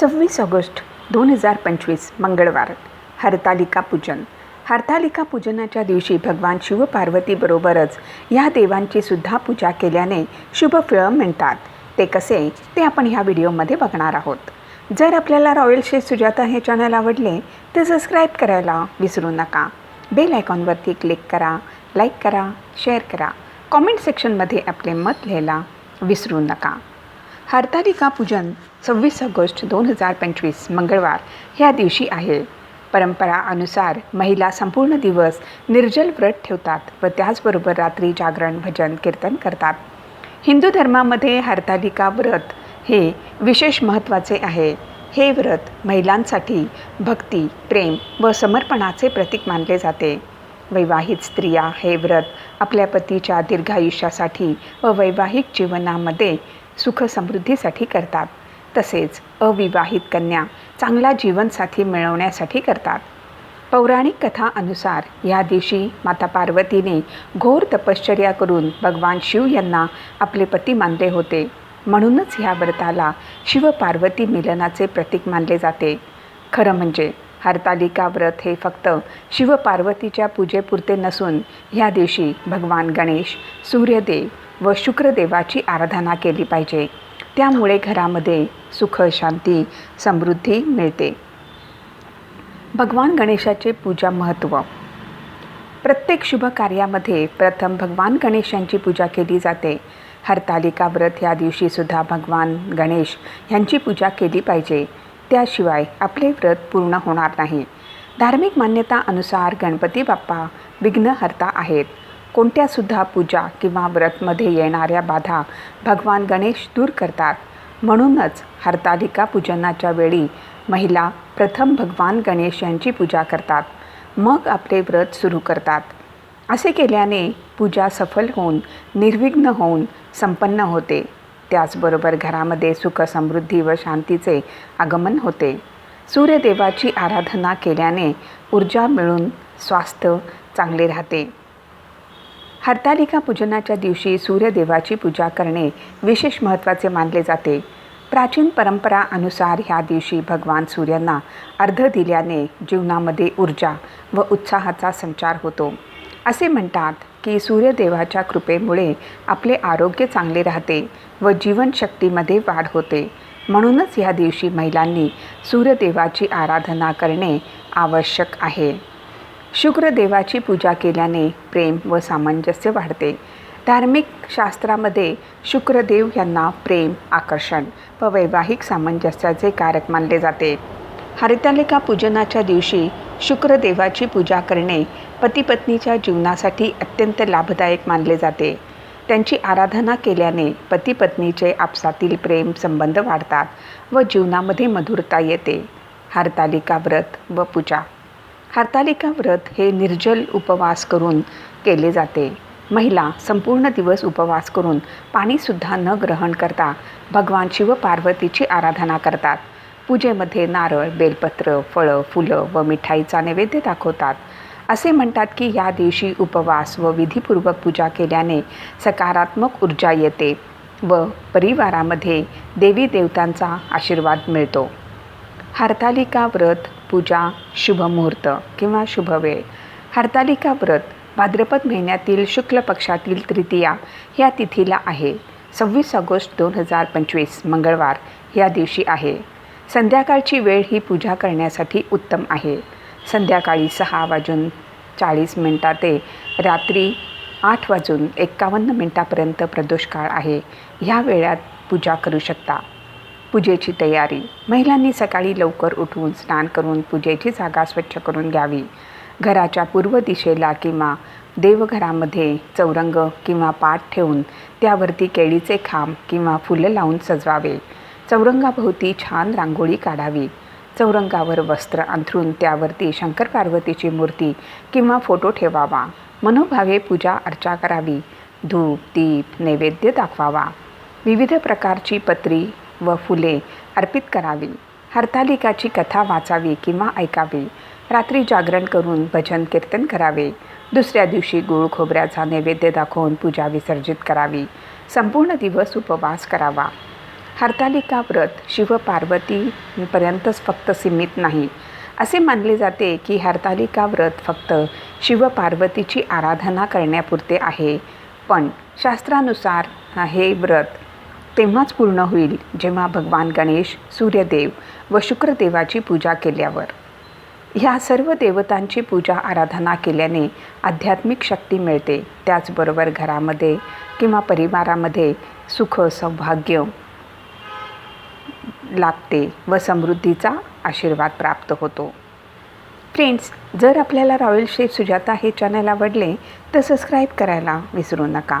सव्वीस ऑगस्ट दोन हजार पंचवीस मंगळवार. हरतालिका पूजन. हरतालिका पूजनाच्या दिवशी भगवान शिवपार्वतीबरोबरच या देवांची सुद्धा पूजा केल्याने शुभ फळं मिळतात. ते कसे ते आपण ह्या व्हिडिओमध्ये बघणार आहोत. जर आपल्याला रॉयल शेफ सुजाता हे चॅनल आवडले तर सबस्क्राईब करायला विसरू नका. बेल आयकॉनवरती क्लिक करा लाईक करा शेअर करा. कॉमेंट सेक्शनमध्ये आपले मत लिहायला विसरू नका. हरतालिका पूजन सव्वीस ऑगस्ट दोन हजार पंचवीस मंगळवार ह्या दिवशी आहे. परंपरा अनुसार महिला संपूर्ण दिवस निर्जल व्रत ठेवतात व त्याचबरोबर रात्री जागरण भजन कीर्तन करतात. हिंदू धर्मामध्ये हरतालिका व्रत हे विशेष महत्त्वाचे आहे. हे व्रत महिलांसाठी भक्ती प्रेम व समर्पणाचे प्रतीक मानले जाते. वैवाहिक स्त्रिया हे व्रत आपल्या पतीच्या दीर्घायुष्यासाठी व वैवाहिक जीवनामध्ये सुख समृद्धीसाठी करतात. तसेच अविवाहित कन्या चांगला जीवनसाथी मिळवण्यासाठी करतात. पौराणिक कथा अनुसार या दिवशी माता पार्वतीने घोर तपश्चर्या करून भगवान शिव यांना आपले पती मानले होते. म्हणूनच ह्या व्रताला शिवपार्वती मिलनाचे प्रतीक मानले जाते. खरं म्हणजे हरतालिका व्रत हे फक्त शिवपार्वतीच्या पूजेपुरते नसून ह्या दिवशी भगवान गणेश सूर्यदेव व शुक्रदेवाची आराधना केली पाहिजे. त्यामुळे घरामध्ये सुख शांती समृद्धी मिळते. भगवान गणेशाचे पूजा महत्त्व. प्रत्येक शुभ कार्यामध्ये प्रथम भगवान गणेशांची पूजा केली जाते. हरतालिका व्रत या दिवशीसुद्धा भगवान गणेश यांची पूजा केली पाहिजे. त्याशिवाय आपले व्रत पूर्ण होणार नाही. धार्मिक मान्यता अनुसार गणपती बाप्पा विघ्नहर्ता आहेत. कोणत्यासुद्धा पूजा किंवा व्रतमध्ये येणाऱ्या बाधा भगवान गणेश दूर करतात. म्हणूनच हरतालिका पूजनाच्या वेळी महिला प्रथम भगवान गणेश यांची पूजा करतात. मग आपले व्रत सुरू करतात. असे केल्याने पूजा सफल होऊन निर्विघ्न होऊन संपन्न होते. त्याचबरोबर घरामध्ये सुख समृद्धी व शांतीचे आगमन होते. सूर्यदेवाची आराधना केल्याने ऊर्जा मिळून स्वास्थ्य चांगले राहते. हरतालिका पूजनाच्या दिवशी सूर्यदेवाची पूजा करणे विशेष महत्त्वाचे मानले जाते. प्राचीन परंपरा अनुसार ह्या दिवशी भगवान सूर्यांना अर्ध दिल्याने जीवनामध्ये ऊर्जा व उत्साहाचा संचार होतो. असे म्हणतात की सूर्यदेवाच्या कृपेमुळे आपले आरोग्य चांगले राहते व जीवनशक्तीमध्ये वाढ होते. म्हणूनच ह्या दिवशी महिलांनी सूर्यदेवाची आराधना करणे आवश्यक आहे. शुक्रदेवाची पूजा केल्याने प्रेम व सामंजस्य वाढते. धार्मिक शास्त्रामध्ये शुक्रदेव यांना प्रेम आकर्षण व वैवाहिक सामंजस्याचे कारक मानले जाते. हरितालिका पूजनाच्या दिवशी शुक्रदेवाची पूजा करणे पतीपत्नीच्या जीवनासाठी अत्यंत लाभदायक मानले जाते. त्यांची आराधना केल्याने पतीपत्नीचे आपसातील प्रेम संबंध वाढतात व जीवनामध्ये मधुरता येते. हरतालिका व्रत व पूजा हरतालिका व्रत हे निर्जल उपवास करून केले जाते. महिला संपूर्ण दिवस उपवास करून पाणीसुद्धा न ग्रहण करता भगवान शिवपार्वतीची आराधना करतात. पूजेमध्ये नारळ बेलपत्र फळं फुलं व मिठाईचा नैवेद्य दाखवतात. असे म्हणतात की या दिवशी उपवास व विधीपूर्वक पूजा केल्याने सकारात्मक ऊर्जा येते व परिवारामध्ये देवी देवतांचा आशीर्वाद मिळतो. हरतालिका व्रत पूजा शुभमुहूर्त किंवा शुभवेळ. हरतालिका व्रत भाद्रपद महिन्यातील शुक्ल पक्षातील तृतीया ह्या तिथीला आहे. सव्वीस ऑगस्ट दोन हजार पंचवीस मंगळवार या दिवशी आहे. संध्याकाळची वेळ ही पूजा करण्यासाठी उत्तम आहे. संध्याकाळी सहा वाजून चाळीस मिनटा ते रात्री आठ वाजून एक्कावन्न मिनटापर्यंत प्रदोषकाळ आहे. ह्या वेळात पूजा करू शकता. पूजेची तयारी. महिलांनी सकाळी लवकर उठून स्नान करून पूजेची जागा स्वच्छ करून घ्यावी. घराच्या पूर्व दिशेला किंवा देवघरामध्ये चौरंग किंवा पाठ ठेवून त्यावरती केळीचे खांब किंवा फुलं लावून सजवावे. चौरंगाभोवती छान रांगोळी काढावी. चौरंगावर वस्त्र अंथरून त्यावरती शंकर पार्वतीची मूर्ती किंवा फोटो ठेवावा. मनोभावे पूजा अर्चा करावी. धूप दीप नैवेद्य दाखवावा. विविध प्रकारची पत्री व फुले अर्पित करावी. हरतालिकाची कथा वाचावी किंवा ऐकावी. रात्री जागरण करून भजन कीर्तन करावे. दुसऱ्या दिवशी गुळ खोबऱ्याचा नैवेद्य दाखवून पूजा विसर्जित करावी. संपूर्ण दिवस उपवास करावा. हरतालिका व्रत शिवपार्वतीपर्यंतच फक्त सीमित नाही. असे मानले जाते की हरतालिका व्रत फक्त शिवपार्वतीची आराधना करण्यापुरते आहे. पण शास्त्रानुसार हे व्रत तेव्हाच पूर्ण होईल जेव्हा भगवान गणेश सूर्यदेव व शुक्रदेवाची पूजा केल्यावर. ह्या सर्व देवतांची पूजा आराधना केल्याने आध्यात्मिक शक्ती मिळते. त्याचबरोबर घरामध्ये किंवा परिवारामध्ये सुख सौभाग्य लाभते व समृद्धीचा आशीर्वाद प्राप्त होतो. फ्रेंड्स जर आपल्याला रॉयल शेफ सुजाता हे चॅनल आवडले तर सबस्क्राईब करायला विसरू नका.